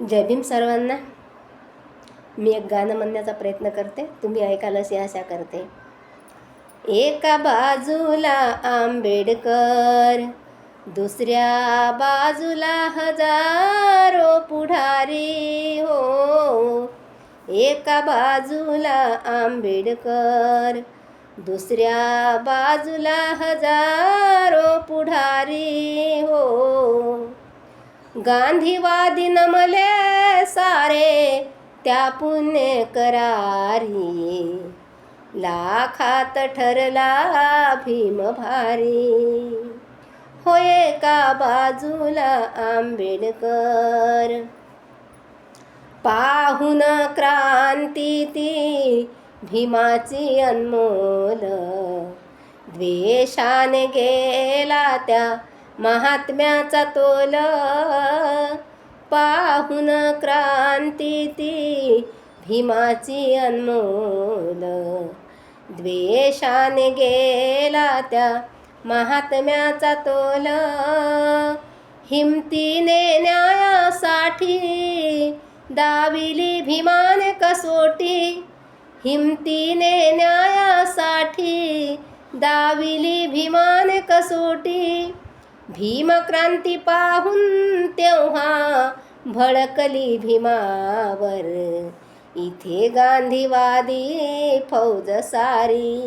जय भीम सर्वांना. मी एक गाणं म्हणण्याचा प्रयत्न करते. तुम्ही ऐकाल अशी आशा करते. एका बाजूला आंबेडकर दुसऱ्या बाजूला हजारो पुढारी हो. एका बाजूला आंबेडकर दुसऱ्या बाजूला हजारो पुढारी गांधीवादी नमले सारे त्या पुण्य करारी लाखात ठरला भीम भारी. होय का बाजूला आंबेडकर? पाहून क्रांती ती भीमाची अनमोल. द्वेषाने गेला त्या महात्म्याचा तोल पाहून क्रांती ती भीमाची अनमोल. द्वेषाने गेला त्या महात्म्याचा तोल. हिमतीने न्यायासाठी दाविली भीमान कसोटी. हिमतीने न्यायासाठी दाविली भीमान कसोटी. भीमक्रांती पाहून तेव्हा भडकली भीमावर. इथे गांधीवादी फौज सारी.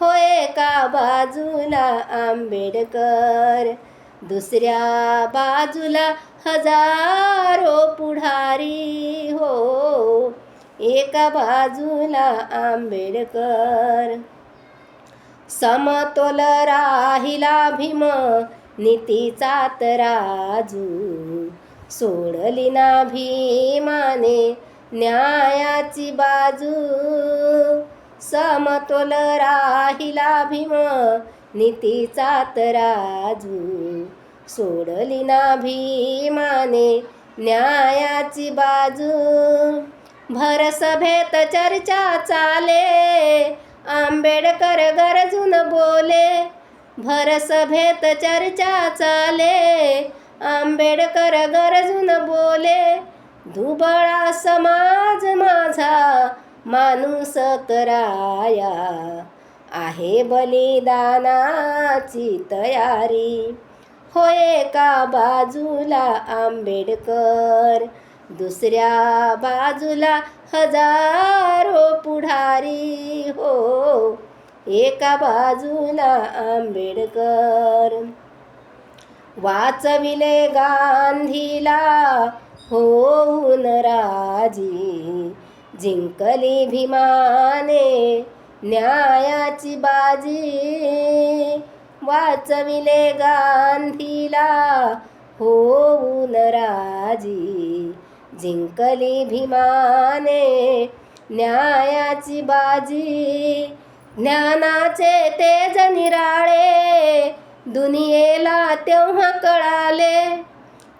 होय का बाजूला आंबेडकर? दुसऱ्या बाजूला हजारो पुढारी. हो एका बाजूला आंबेडकर. समतोल राहिला भीम नीतीचा तराजू सोडली ना भीमाने न्यायाची बाजू. समतोल राहिला भीम नीतीचा तराजू सोडली ना भीमाने न्यायाची बाजू. भरसभेत चर्चा चाले आंबेडकर गरजून बोले भर सभेत चर्चा चाले. आंबेडकर गरजून बोले दुबळा समाज माझा माणूस कराया आहे बलिदानाची तयारी. होय का बाजूला आंबेडकर? दुसऱ्या बाजूला हजारो पुढारी हो. एका बाजूला आंबेडकर. वाचविले गांधीला होऊन राजी. जिंकली भीमाने न्यायाची बाजी. वाचविले गांधीला होऊन राजी. जिंकली भीमाने न्यायाची बाजी ज्ञानाचे तेज निराळे दुनियेला तेव्हा कळाले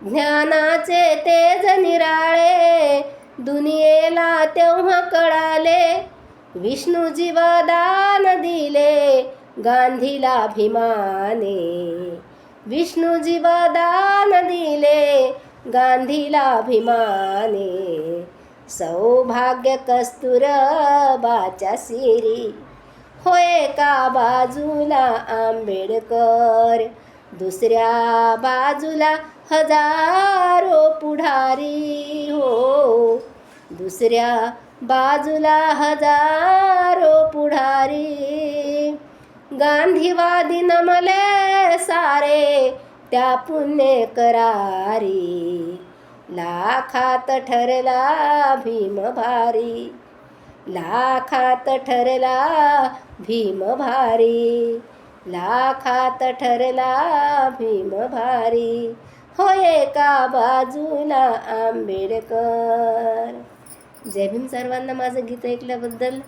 ज्ञानाचे तेज निराळे दुनियेला तेव्हा कळाले विष्णू जीवदान दिले गांधीला भीमाने. विष्णू जीवदान दिले गांधीला अभिमाने सौभाग्य कस्तुरबाच्या सिरी होय का बाजूला आंबेडकर? दुसऱ्या बाजूला हजारो पुढारी हो. दुसऱ्या बाजूला हजारो पुढारी. गांधीवादी नमले सारे त्या पुण्य करारी. लाखात ठरला भीम भारी. लाखात ठरला भीम भारी. लाखात ठरला भीम भारी. होय का बाजूला आंबेडकर? जय भीम सर्वांना माझं गीत ऐकल्याबद्दल